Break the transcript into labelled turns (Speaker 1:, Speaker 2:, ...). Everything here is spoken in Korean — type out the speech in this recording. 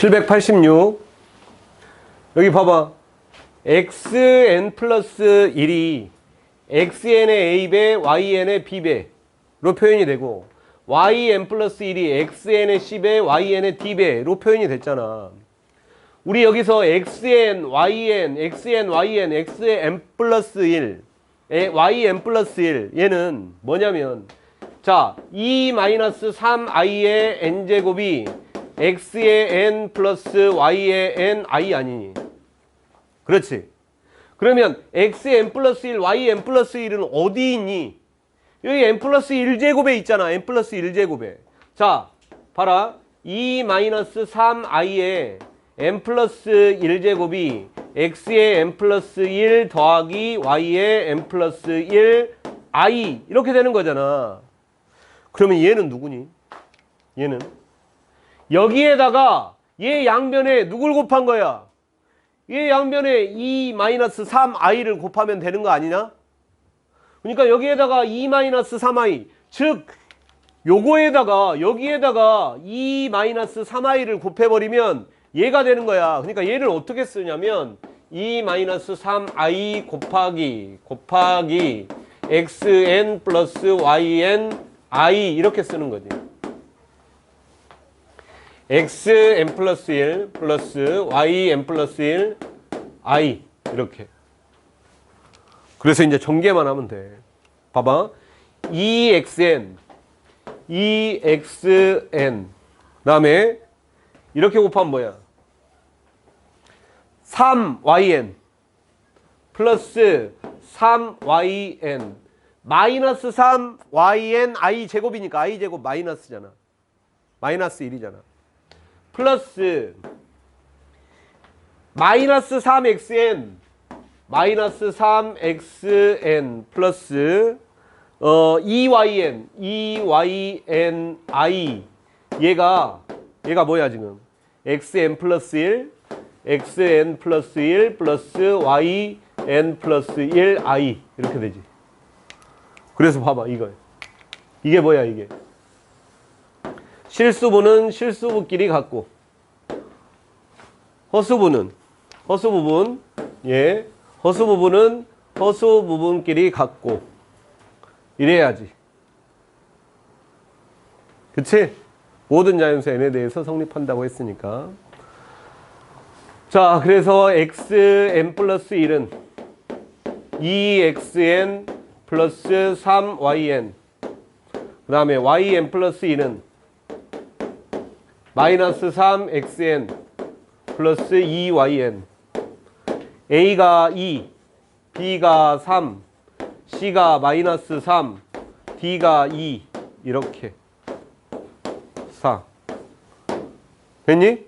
Speaker 1: 786 여기 봐봐. xn 플러스 1이 xn의 a배 yn의 b배로 표현이 되고 yn 플러스 1이 xn의 c배 yn의 d배로 표현이 됐잖아. 우리 여기서 xn, yn, xn, yn, xn 플러스 1 yn 플러스 1 얘는 뭐냐면 자, 2 마이너스 3i의 n제곱이 x의 n 플러스 y의 n i 아니니? 그렇지. 그러면 x의 n 플러스 1, y의 n 플러스 1은 어디 있니? 여기 n 플러스 1제곱에 있잖아. n 플러스 1제곱에. 자, 봐라. 2 마이너스 3i의 n 플러스 1제곱이 x의 n 플러스 1 더하기 y의 n 플러스 1 i 이렇게 되는 거잖아. 그러면 얘는 누구니? 얘는 여기에다가 얘 양변에 누굴 곱한 거야? 얘 양변에 2 마이너스 3i를 곱하면 되는 거 아니냐? 그러니까 여기에다가 2 마이너스 3i 즉 요거에다가 여기에다가 2 마이너스 3i를 곱해버리면 얘가 되는 거야. 그러니까 얘를 어떻게 쓰냐면 2 마이너스 3i 곱하기 곱하기 xn 플러스 yn i 이렇게 쓰는 거지. X n 플러스 1 플러스 y n 플러스 1 i 이렇게. 그래서 이제 전개만 하면 돼. 봐봐. 2xn 2xn 그다음에 이렇게 곱하면 뭐야? 3yn 플러스 3yn 마이너스 3yn i 제곱이니까 i 제곱 마이너스잖아. 마이너스 1이잖아. 플러스 마이너스 3xn 마이너스 3xn 플러스 어 2yn 2yn i 얘가 얘가 뭐야 지금? xn 플러스 1 xn 플러스 1 플러스 yn 플러스 1 i 이렇게 되지. 그래서 봐봐 이거 이게 뭐야 이게 실수부는 실수부끼리 같고. 허수부는 허수 부분 예. 허수 부분은 허수 부분끼리 같고. 이래야지. 그치? 모든 자연수 n에 대해서 성립한다고 했으니까. 자 그래서 xn 플러스 1은 2xn 플러스 3yn 그 다음에 yn 플러스 2는 마이너스 3xn 플러스 2yn a가 2 b가 3 c가 마이너스 3 d가 2 이렇게. 4 됐니?